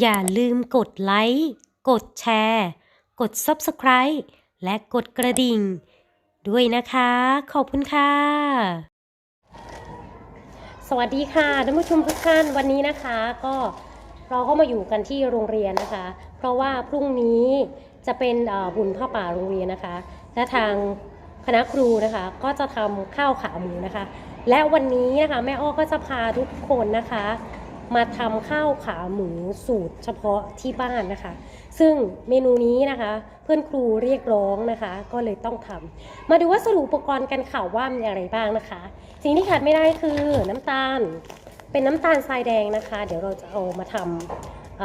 อย่าลืมกดไลค์ กดแชร์ กด Subscribe และกดกระดิ่ง ด้วยนะคะ ขอบคุณค่ะ สวัสดีค่ะท่านผู้ชมทุกท่านวันนี้นะคะ ก็เราก็มาอยู่กันที่โรงเรียนนะคะ เพราะว่าพรุ่งนี้จะเป็นบุญผ้าป่าโรงเรียนนะคะ และทางคณะครูนะคะก็จะทำข้าวขาหมูนะคะ และวันนี้นะคะแม่อ้อก็จะพาทุกคนนะคะ มาทำข้าวขาหมูสูตรเฉพาะที่บ้านนะคะ ซึ่งเมนูนี้นะคะเพื่อนครูเรียกร้องนะคะ ก็เลยต้องทำมาดูวัสดุอุปกรณ์กันข่าวว่ามีอะไรบ้างนะคะ สิ่งที่ขาดไม่ได้คือน้ำตาลเป็นน้ำตาลทรายแดงนะคะ เดี๋ยวเราจะเอามาทำ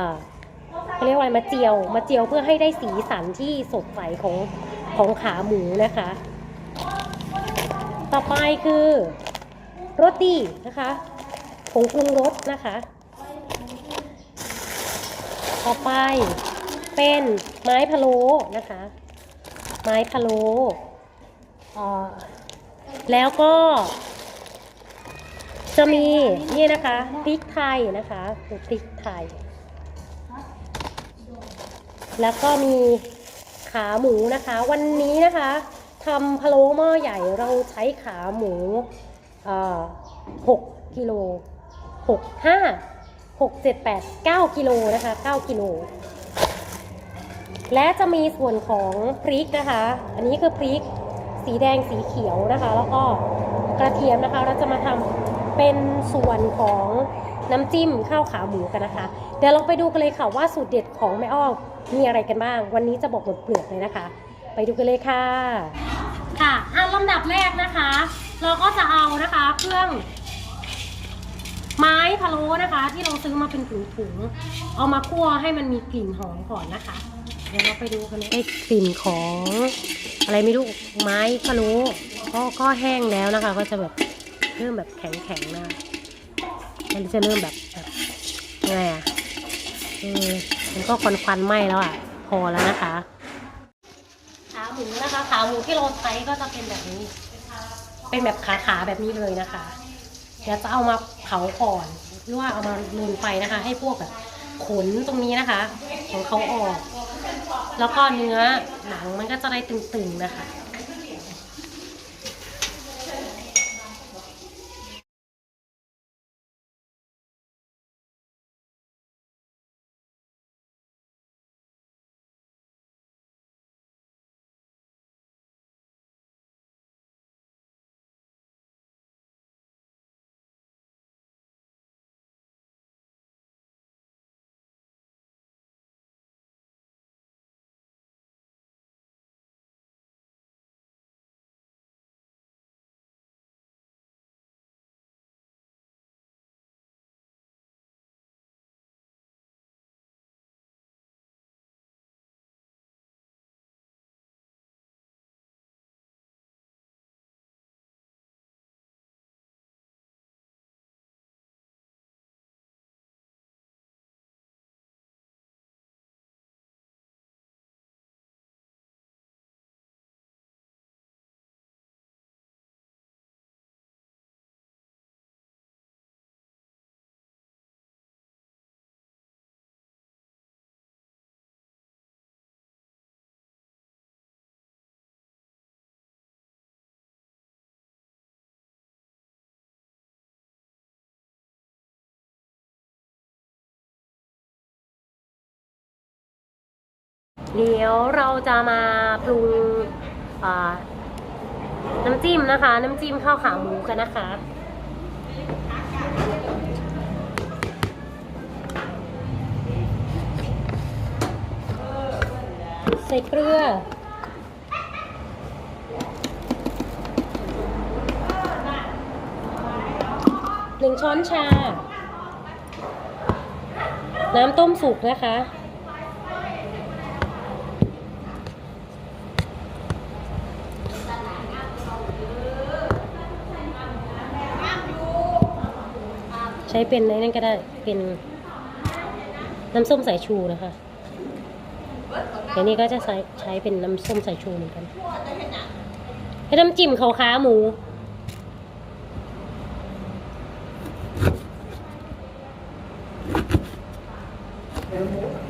เขาเรียกว่าอะไรมาเจียว มาเจียวเพื่อให้ได้สีสันที่สดใสของของขาหมูนะคะ ต่อไปคือโรสดีนะคะ ผงปรุงรสนะคะ ต่อไปเป็นไม้พะโล้นะคะ ไม้พะโล้อ่อแล้วก็ จะมีนี่นะคะพริกไทยนะคะคือพริกไทย แล้วก็มีขาหมูนะคะ วันนี้นะคะทำพะโล้หม้อใหญ่เราใช้ขาหมูอ่อหกกิโล หกห้าหกเจ็ดแปดเก้ากิโลนะคะเก้ากิโลและจะมีส่วนของพริกนะคะ อันนี้คือพริกสีแดงสีเขียวนะคะ แล้วก็กระเทียมนะคะ เราจะมาทำเป็นส่วนของน้ำจิ้มข้าวขาหมูกันนะคะ เดี๋ยวเราไปดูกันเลยค่ะว่าสูตรเด็ดของแม่อ้อมมีอะไรกันบ้าง วันนี้จะบอกหมดเปลือกเลยนะคะ ไปดูกันเลยค่ะ ค่ะอันลำดับแรกนะคะ เราก็จะเอานะคะเครื่อง ไม้พะโล้นะคะ ที่เราซื้อมาเป็นถุงๆเอามาคั่วให้มันมีกลิ่นหอมก่อนนะคะ เดี๋ยวเราไปดูกันเลยได้กลิ่นของ อะไรไม่รู้ไม้พะโล้ก็ก็แห้งแล้วนะคะ ก็จะแบบเริ่มแบบแข็งๆนะคะมันจะเริ่มแบบแบบไงอะเออมันก็ควันๆไหม้แล้วอะ พอแล้วนะคะ ขาหมูนะคะขาหมูที่เราใช้ก็จะเป็นแบบนี้ เป็นแบบขาๆแบบนี้เลยนะคะ เดี๋ยวจะเอามา เผาก่อนหรือว่าเอามาลุนไฟนะคะ ให้พวกแบบขนตรงนี้นะคะ ของเขาออก แล้วก็เนื้อหนังมันก็จะได้ตึงๆนะคะ เดี๋ยวเราจะมาปรุงน้ำจิ้มนะคะ น้ำจิ้มข้าวขาหมูกันนะคะใส่เกลือหนึ่งช้อนชา น้ำต้มสุกนะคะ ใช้เป็นในนั้นก็ได้เป็นน้ำส้มสายชูนะคะเดี๋ยวนี้ก็จะใช้ใช้เป็นน้ำส้มสายชูเหมือนกันให้น้ำจิ้มเขาขาหมู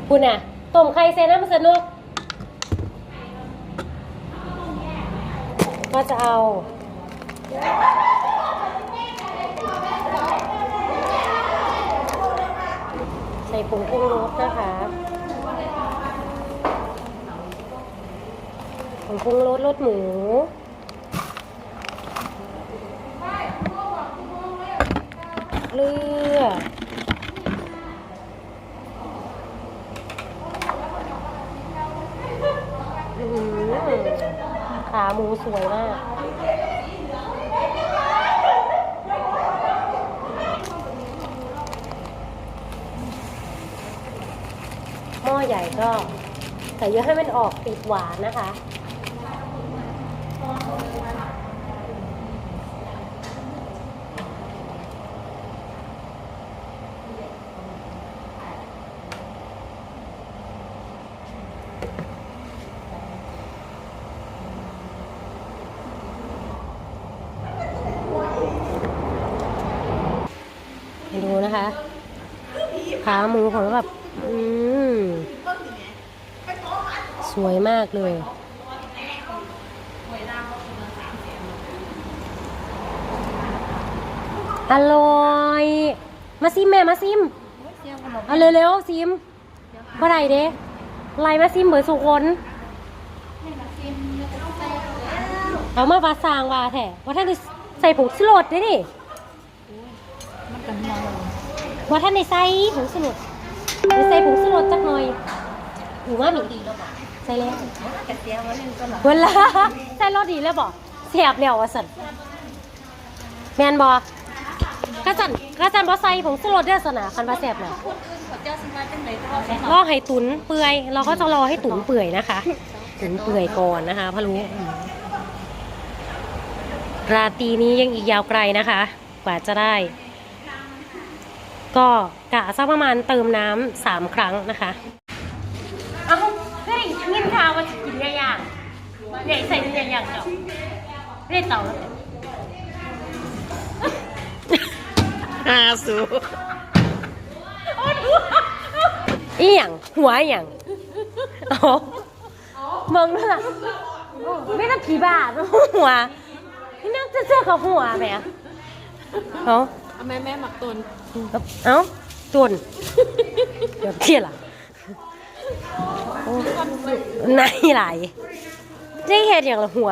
คุณอะต้มไข่เซน้ำสนุก ก็จะเอา ใส่ผงปรุงรสนะคะผงปรุงรสรสหมูเกลืออื้อหือขาหมูสวยมาก หม้อให ญ่ก็ใส่เยอะให้มันออกติดหวานนะคะ ดูนะคะ ขาหมูของแบบ อืม ส วยมากเลย อร่อย มาซิมแม่มาซิม เอาเร็วๆซิมเมื่อไหรเด้ไล่มาซิมเบิร์สุคนเอามาวาสางวาแท้ว่าท่านใส่ผงชูรสได้ดิมันกันมองว่าท่านได้ใส่ผงสได้ใส่ผงชูรสจักหน่อยอูว่ามีใส่แล้วกระเทียมมันนึงก็หรอเวลาใส่รสดีแล้วบอกเสียบแล้วว่าสันแมนบอกกระสันกระสันบอใส่ผงชูรสได้อสนะคันว่าแสบเลยระเสมาจังไหนเท่าไหร่รอให้ตุนเปื่อย เราก็จะรอให้ตุนเปื่อยนะคะ ตุนเปื่อยก่อนนะคะพะลุราตรีนี้ยังอีกยาวไกลนะคะ กว่าจะได้ ก็กะสักประมาณเติมน้ำสามครั้งนะคะเอาเฮ้ยเงินข่า วว่าจะกินเนื้อย่างใหญ่ใส่เนื้อย่างเจ้าเรียกเต่าแล้วอาสูอีหยังหัวอีหยังเอามองด้วยล่ะไม่ต้องผีบาทหัวนี่นั่งจะเสื้อกับหัวแหมเอาเอาแม่แม่หมักตุนเอาตุนเดี๋ยวเที่ยล่ะโอ้ นายไหลายได้เห็ดอย่างละหัว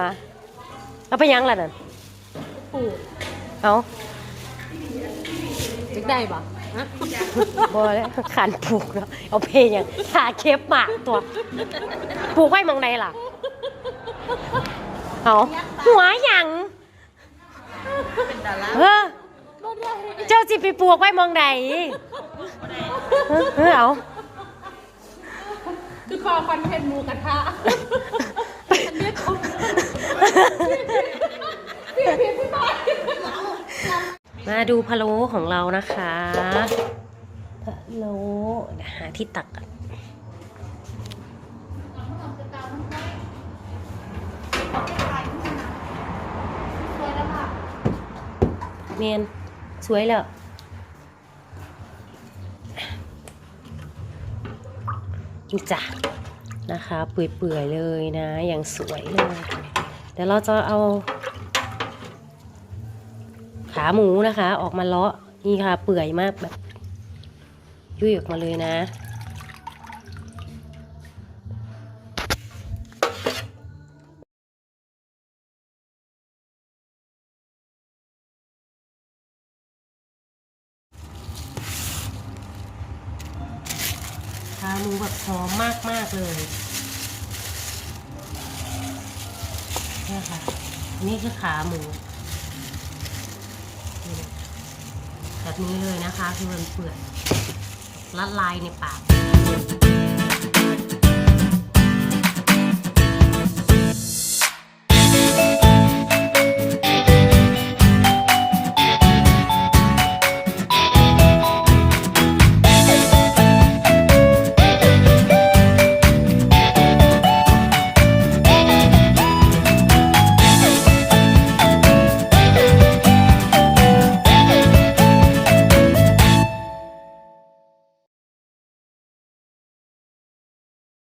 เอาไปยังล่ะนั่นปูเอาจิกได้ปะฮะบอแล้วขันผูกแล้วเอาเพลงอย่างขาเคฟหมากตัวผูกไว้มองใดล่ะเอาหัวหยังเป็นดาราเออเจ้าจิไปปลูกไว้มองใดเออเออเอาคื อคอคอนเทนต์หมูกระทะอันนี้เขาพี่พี่พี่บอยมาดูพะโล้ของเรานะคะพะโล้หาที่ตักเมียนสวยแล้วนี่จ้ะ นะคะเปื่อยๆเลยนะอย่างสวยเลยเดี๋ยวเราจะเอาขาหมูนะคะ ออกมาเลาะนี่ค่ะเปื่อยมากแบบยุ่ยออกมาเลยนะ หมูแบบหอมมากมาก ๆ เลยนี่ค่ะ นี่คือขาหมูแบบนี้เลยนะคะ คือมันเปื่อยละลายในปาก